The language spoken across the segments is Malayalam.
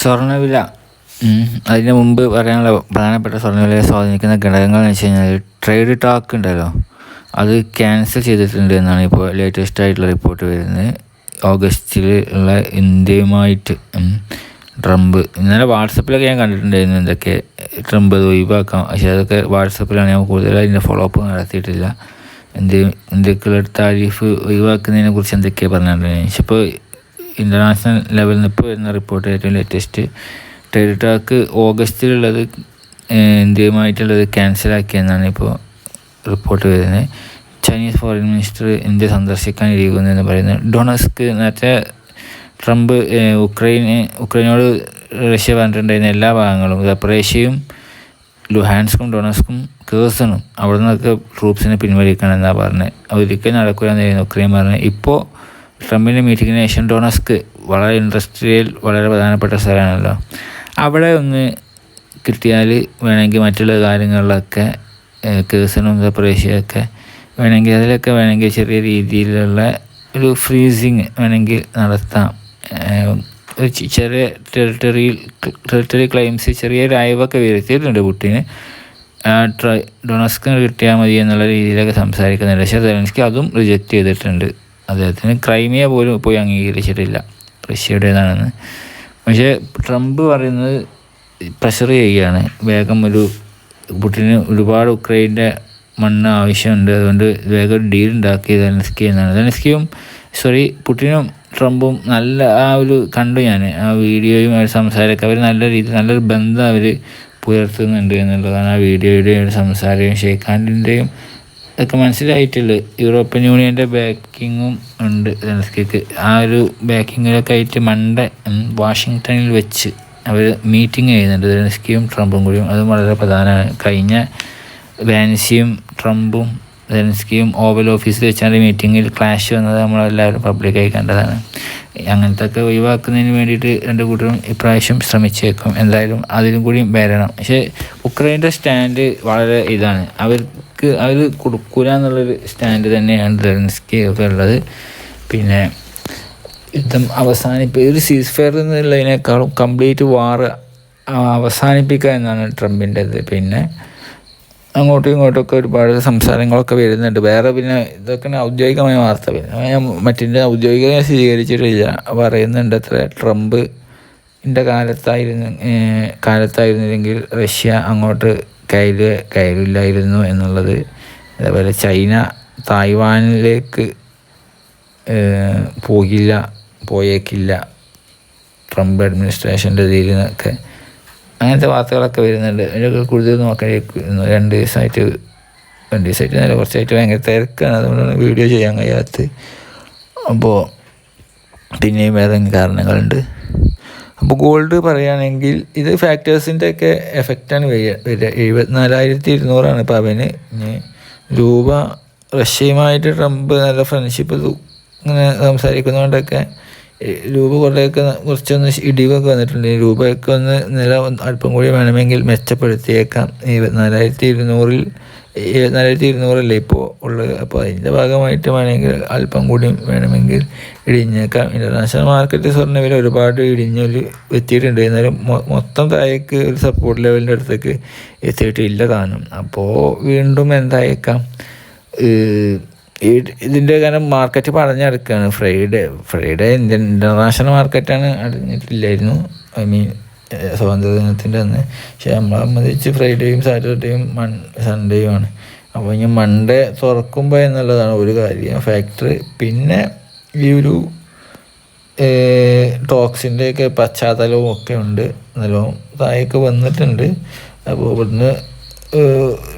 സ്വർണവില. അതിന് മുമ്പ് പറയാനുള്ള പ്രധാനപ്പെട്ട സ്വർണവിലയെ സ്വാധീനിക്കുന്ന ഘടകങ്ങൾ എന്ന് വെച്ച് കഴിഞ്ഞാൽ ട്രേഡ് ടാക്ക് ഉണ്ടല്ലോ. അത് ക്യാൻസൽ ചെയ്തിട്ടുണ്ട് എന്നാണ് ഇപ്പോൾ ലേറ്റസ്റ്റ് ആയിട്ടുള്ള റിപ്പോർട്ട് വരുന്നത്. ഓഗസ്റ്റിൽ ഉള്ള ഇന്ത്യയുമായിട്ട് ട്രംപ്. ഇന്നലെ വാട്സപ്പിലൊക്കെ ഞാൻ കണ്ടിട്ടുണ്ടായിരുന്നു എന്തൊക്കെ ട്രംപ് അത് ഒഴിവാക്കാം. പക്ഷേ അതൊക്കെ വാട്സപ്പിലാണ് ഞാൻ കൂടുതൽ അതിന്റെ ഫോളോ അപ്പ് നടത്തിയിട്ടില്ല. ഇന്ത്യ ഇന്ത്യക്കുള്ള താരിഫ് ഒഴിവാക്കുന്നതിനെ കുറിച്ച് എന്തൊക്കെയാണ് പറഞ്ഞിട്ടുണ്ടായിരുന്നു ഇപ്പോൾ ഇന്റർനാഷണൽ ലെവലിൽ നിന്ന് ഇപ്പോൾ വരുന്ന റിപ്പോർട്ട് ഏറ്റവും ലേറ്റസ്റ്റ് ട്രേഡ് ടാക്ക് ഓഗസ്റ്റിലുള്ളത് ഇന്ത്യയുമായിട്ടുള്ളത് ക്യാൻസലാക്കിയെന്നാണ് ഇപ്പോൾ റിപ്പോർട്ട് വരുന്നത്. ചൈനീസ് ഫോറിൻ മിനിസ്റ്റർ ഇന്ത്യ സന്ദർശിക്കാൻ ഇരിക്കുന്നതെന്ന് പറയുന്നത് ഡൊണസ്ക് നേരത്തെ ട്രംപ് ഉക്രൈന് ഉക്രൈനോട് റഷ്യ പറഞ്ഞിട്ടുണ്ടായിരുന്ന എല്ലാ ഭാഗങ്ങളും റഷ്യയും ലുഹാൻസ്കും ഡൊണസ്കും കേഴ്സണും അവിടെ നിന്നൊക്കെ ട്രൂപ്സിനെ പിൻവലിക്കണം എന്നാണ് പറഞ്ഞത് ഒരിക്കലും നടക്കില്ലെന്നായിരുന്നു ഉക്രൈൻ പറഞ്ഞത്. ഇപ്പോൾ ട്രംപിന്റെ മീറ്റിങ്ങിന് ശേഷം ഡൊണസ്ക് വളരെ ഇൻഡസ്ട്രിയൽ വളരെ പ്രധാനപ്പെട്ട സ്ഥലമാണല്ലോ. അവിടെ ഒന്ന് കിട്ടിയാൽ വേണമെങ്കിൽ മറ്റുള്ള കാര്യങ്ങളിലൊക്കെ കേസിനും പ്രവേശിയൊക്കെ വേണമെങ്കിൽ അതിലൊക്കെ വേണമെങ്കിൽ ചെറിയ രീതിയിലുള്ള ഒരു ഫ്രീസിങ് വേണമെങ്കിൽ നടത്താം. ഒരു ചെറിയ ടെറിട്ടറിയിൽ ടെറിട്ടറി ക്ലെയിംസ് ചെറിയ അയവൊക്കെ വരുത്തിയിട്ടുണ്ട് പുട്ടിന്. ഡൊണസ്കിന് കിട്ടിയാൽ മതി എന്നുള്ള രീതിയിലൊക്കെ സംസാരിക്കുന്നുണ്ട്. പക്ഷേ സെലൻസ്കി അതും റിജക്റ്റ് ചെയ്തിട്ടുണ്ട്. അദ്ദേഹത്തിന് ക്രൈമിയ പോലും പോയി അംഗീകരിച്ചിട്ടില്ല. റഷ്യയുടേതാണെന്ന്. പക്ഷേ ട്രംപ് പറയുന്നത് പ്രഷർ ചെയ്യുകയാണ്. വേഗം ഒരു പുട്ടിന് ഒരുപാട് ഉക്രൈന്റെ മണ്ണ് ആവശ്യമുണ്ട്. അതുകൊണ്ട് വേഗം ഒരു ഡീൽ ഉണ്ടാക്കി സെലൻസ്കി എന്നാണ്. സെലൻസ്കിയും സോറി പുട്ടിനും ട്രംപും നല്ല ആ ഒരു കണ്ടു ഞാൻ. ആ വീഡിയോയും അവർ സംസാരമൊക്കെ അവർ നല്ല രീതിയിൽ നല്ലൊരു ബന്ധം അവർ പുലർത്തുന്നുണ്ട് എന്നുള്ളതാണ് ആ വീഡിയോയുടെയും സംസാരവും ഷെയ്ഖ് ഹാൻഡിന്റെയും ഒക്കെ മനസ്സിലായിട്ടുണ്ട് യൂറോപ്യൻ യൂണിയന്റെ ബാക്കിങ്ങും ഉണ്ട് സെലൻസ്കിക്ക് ആ ഒരു ബാക്കിങ്ങിലൊക്കെ ആയിട്ട് മൺഡേ വാഷിങ്ടണിൽ വെച്ച് അവർ മീറ്റിംഗ് ചെയ്യുന്നുണ്ട്. സെലൻസ്കിയും ട്രംപും കൂടിയും. അതും വളരെ പ്രധാനമാണ്. കഴിഞ്ഞ വാൻസിയും ട്രംപും സെലൻസ്കിയും ഓവൽ ഓഫീസിൽ വെച്ചാണ് മീറ്റിങ്ങിൽ ക്ലാഷ് വന്നത്. നമ്മളെല്ലാവരും പബ്ലിക്കായി കണ്ടതാണ്. അങ്ങനത്തെ ഒക്കെ ഒഴിവാക്കുന്നതിന് വേണ്ടിയിട്ട് രണ്ട് കൂട്ടരും ഇപ്രാവശ്യം ശ്രമിച്ചേക്കും. എന്തായാലും അതിലും കൂടി വരണം. പക്ഷേ ഉക്രൈന്റെ സ്റ്റാൻഡ് വളരെ ഇതാണ്. അവർക്ക് അവർ കൊടുക്കൂല എന്നുള്ളൊരു സ്റ്റാൻഡ് തന്നെയാണ് സെലൻസ്കി ഒക്കെ ഉള്ളത്. പിന്നെ യുദ്ധം അവസാനിപ്പി ഒരു സീസ് ഫെയർ എന്നുള്ളതിനേക്കാളും കംപ്ലീറ്റ് വാർ അവസാനിപ്പിക്കുക എന്നാണ് ട്രംപിന്റെത് പിന്നെ അങ്ങോട്ടും ഇങ്ങോട്ടൊക്കെ ഒരുപാട് സംസാരങ്ങളൊക്കെ വരുന്നുണ്ട്. വേറെ പിന്നെ ഇതൊക്കെ ഔദ്യോഗികമായ വാർത്ത. പിന്നെ മറ്റിന്റെ ഔദ്യോഗികമായി സ്വീകരിച്ചിട്ടില്ല. പറയുന്നുണ്ട് അത്ര. ട്രംപ് ന്റെ കാലത്തായിരുന്നു കാലത്തായിരുന്നില്ലെങ്കിൽ റഷ്യ അങ്ങോട്ട് കയ്യിൽ കയറില്ലായിരുന്നു എന്നുള്ളത്. അതേപോലെ ചൈന തായ്വാനിലേക്ക് പോകില്ല പോയേക്കില്ല. ട്രംപ് അഡ്മിനിസ്ട്രേഷന്റെ ഇതിൽ നിന്നൊക്കെ അങ്ങനത്തെ വാർത്തകളൊക്കെ വരുന്നുണ്ട്. അതിലൊക്കെ കൂടുതൽ നോക്കാനിരിക്കുന്നു രണ്ട് ദിവസമായിട്ട് രണ്ട് ദിവസമായിട്ട് നല്ല കുറച്ചായിട്ട് ഭയങ്കര തിരക്കാണ്. അതുകൊണ്ടാണ് വീഡിയോ ചെയ്യാൻ കഴിയാത്തത്. അപ്പോൾ പിന്നെയും വേറെ കാരണങ്ങളുണ്ട്? അപ്പോൾ ഗോൾഡ് പറയുകയാണെങ്കിൽ ഇത് ഫാക്ടേഴ്സിന്റെ ഒക്കെ എഫക്റ്റാണ് വരിക എഴുപത്തിനാലായിരത്തി ഇരുന്നൂറാണ് ഇപ്പോൾ അവന് രൂപ റഷ്യയുമായിട്ട് ട്രംപ് നല്ല ഫ്രണ്ട്ഷിപ്പ് ഇങ്ങനെ സംസാരിക്കുന്നതുകൊണ്ടൊക്കെ രൂപ കുറേയൊക്കെ കുറച്ചൊന്ന് ഇടിവൊക്കെ വന്നിട്ടുണ്ട്. രൂപയൊക്കെ ഒന്ന് നില അല്പം കൂടി വേണമെങ്കിൽ മെച്ചപ്പെടുത്തിയേക്കാം. ഇരുപത്തിനാലായിരത്തി ഇരുന്നൂറിൽ ഇരുപത്തിനാലായിരത്തി ഇരുന്നൂറല്ലേ ഇപ്പോൾ ഉള്ളത് അപ്പോൾ അതിന്റെ ഭാഗമായിട്ട് വേണമെങ്കിൽ അല്പം കൂടി വേണമെങ്കിൽ ഇടിഞ്ഞേക്കാം. ഇന്റർനാഷണൽ മാർക്കറ്റ് സ്വർണവില ഒരുപാട് ഇടിഞ്ഞൊരു എത്തിയിട്ടുണ്ട്. എന്നാലും മൊത്തം താഴേക്ക് ഒരു സപ്പോർട്ട് ലെവലിന്റെ അടുത്തേക്ക് എത്തിയിട്ടില്ല താനും അപ്പോൾ വീണ്ടും എന്തായേക്കാം? ഈ ഇതിന്റെ കാരണം മാർക്കറ്റ് പറഞ്ഞെടുക്കുകയാണ് ഫ്രൈഡേ ഫ്രൈഡേ ഇന്ത്യൻ ഇന്റർനാഷണൽ മാർക്കറ്റാണ് അടഞ്ഞിട്ടില്ലായിരുന്നു. ഐ മീൻ സ്വാതന്ത്ര്യ ദിനത്തിന്റെ അന്ന്. പക്ഷേ നമ്മളെ സംബന്ധിച്ച് ഫ്രൈഡേയും സാറ്റർഡേയും മൺ സൺഡേയും ആണ് അപ്പോൾ ഇനി മൺഡേ തുറക്കുമ്പോൾ എന്നുള്ളതാണ് ഒരു കാര്യം. ഫാക്ടറി പിന്നെ ഈ ഒരു ടോക്സിന്റെയൊക്കെ പശ്ചാത്തലവും ഒക്കെ ഉണ്ട്. നല്ലോണം താഴേക്ക് വന്നിട്ടുണ്ട്. അപ്പോൾ ഇവിടുന്ന്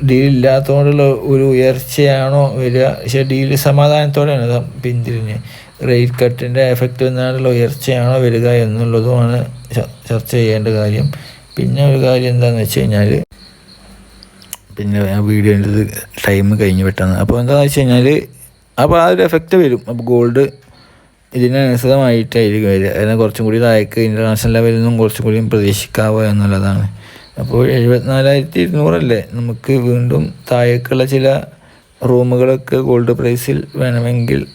ഡീൽ ഇല്ലാത്തതുകൊണ്ടുള്ള ഒരു ഉയർച്ചയാണോ വരിക? പക്ഷേ ഡീൽ സമാധാനത്തോടെയാണ് പിന്തിരിഞ്ഞ് റേറ്റ് കട്ടിന്റെ എഫക്റ്റ് വന്നാലുള്ള ഉയർച്ചയാണോ വരിക എന്നുള്ളതുമാണ് ചർച്ച ചെയ്യേണ്ട കാര്യം. പിന്നെ ഒരു കാര്യം എന്താണെന്ന് വെച്ച് കഴിഞ്ഞാൽ പിന്നെ ആ വീഡിയോന്റെ ടൈം കഴിഞ്ഞ് പെട്ടെന്ന്. അപ്പോൾ എന്താണെന്ന് വെച്ച് കഴിഞ്ഞാൽ അപ്പോൾ ആ ഒരു എഫക്റ്റ് വരും. അപ്പോൾ ഗോൾഡ് ഇതിനനുസൃതമായിട്ടായിരിക്കും വരിക. അതിനെ കുറച്ചും കൂടി താഴേക്ക് ഇന്റർനാഷണൽ ലെവലിൽ നിന്നും കുറച്ചും കൂടി പ്രതീക്ഷിക്കാവോ എന്നുള്ളതാണ്. അപ്പോൾ എഴുപത്തിനാലായിരത്തി ഇരുന്നൂറല്ലേ നമുക്ക് വീണ്ടും താഴേക്കുള്ള ചില റൂമുകളൊക്കെ ഗോൾഡ് പ്രൈസിൽ വേണമെങ്കിൽ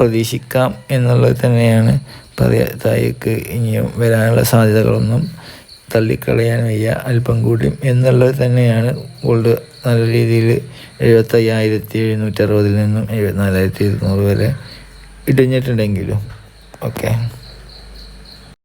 പ്രതീക്ഷിക്കാം എന്നുള്ളത് തന്നെയാണ് പറയാ താഴേക്ക് ഇനിയും വരാനുള്ള സാധ്യതകളൊന്നും തള്ളിക്കളയാൻ വയ്യ അല്പം കൂടിയും എന്നുള്ളത് തന്നെയാണ് ഗോൾഡ് നല്ല രീതിയിൽ എഴുപത്തയ്യായിരത്തി എഴുന്നൂറ്റി അറുപതിൽ നിന്നും എഴുപത്തിനാലായിരത്തി ഇരുന്നൂറ് വരെ ഇടിഞ്ഞിട്ടുണ്ടെങ്കിലും. ഓക്കെ